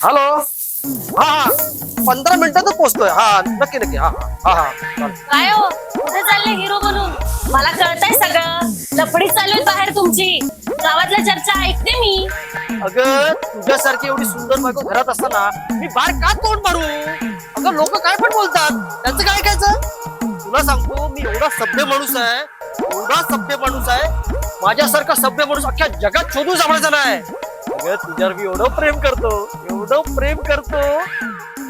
Hello हा हा. पंधरा मिनिटातच पोहोचतोय. हा नक्की नक्की. हा हा हा. हा काय हो? कुठे चालले हिरो बनून? मला कळतंय सगळं. लफडी चालू आहे बाहेर तुमची. गावातल्या चर्चा ऐकते मी. अगं तुझ्यासारखी एवढी सुंदर बायको घरात असताना मी बाहेर का तोंड मारू? अगं लोक काय पण बोलतात. त्यांचं काय ऐकायचं? तुला सांगतो मी एवढा सभ्य माणूस आहे. एवढा सभ्य माणूस आहे. माझ्यासारखा सभ्य माणूस अख्ख्या जगात शोधून सापडायचा नाही. अगं तुझ्यावर मी एवढं प्रेम करतो एवढं प्रेम करतो.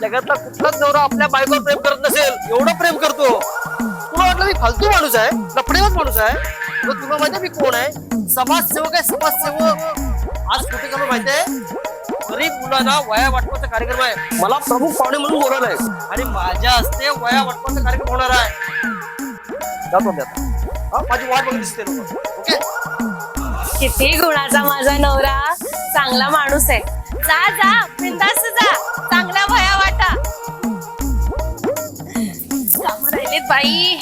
जगातला कुठलाच नवरा आपल्या बायकोवर प्रेम करत नसेल एवढं प्रेम करतो. तुला वाटलं मी फालतू माणूस आहे? लफडेवाच माणूस आहे? मग तुला माहिती मी कोण आहे? समाजसेवक आहे समाजसेवक. आज कुठे झालं माहिती आहे? गरीब मुलांना वया वाटपाचा कार्यक्रम आहे. मला प्रमुख पाहुणे म्हणून बोलवलं आहे. आणि माझ्या हस्ते वया वाटपाचा कार्यक्रम होणार आहे. जातो मी आता. हा माझी वाट बघत दिसते लोक. ओके? किती गुणाचा माझा नवरा. चांगला माणूस आहे. जा जा बिंदास जा. चांगला भया वाटा. काम राहिलेत बाई.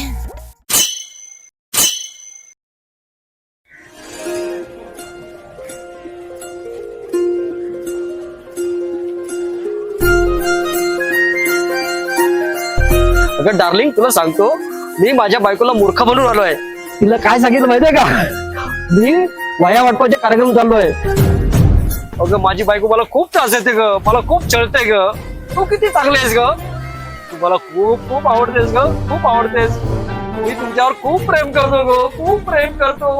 अगं डार्लिंग तुला सांगतो मी माझ्या बायकोला मूर्ख बनून आलोय. तिला काय सांगितलं माहितीये का? मी वया वाटपाचे कार्यक्रम चाललोय. अगं माझी बायको मला खूप त्रास देते ग. मला खूप छळते ग. तू किती चांगली आहेस ग? तू मला खूप खूप आवडतेस ग. खूप आवडतेस. मी तुमच्यावर खूप प्रेम करतो ग. खूप प्रेम करतो.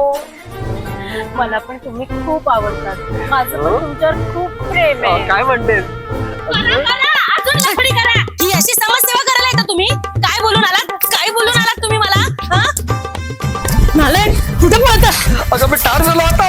मला पण तुम्ही खूप आवडतात. माझं पण तुमच्यावर खूप प्रेम अं, आहे काय म्हणतेस? अजून लफडी करा. ही अशी समाजसेवा करायला येता तुम्ही? काय बोलून आलात? काय बोलून आलात तुम्ही मला? हा? नालायक कुठे पळता अगं मी टार झालो आता.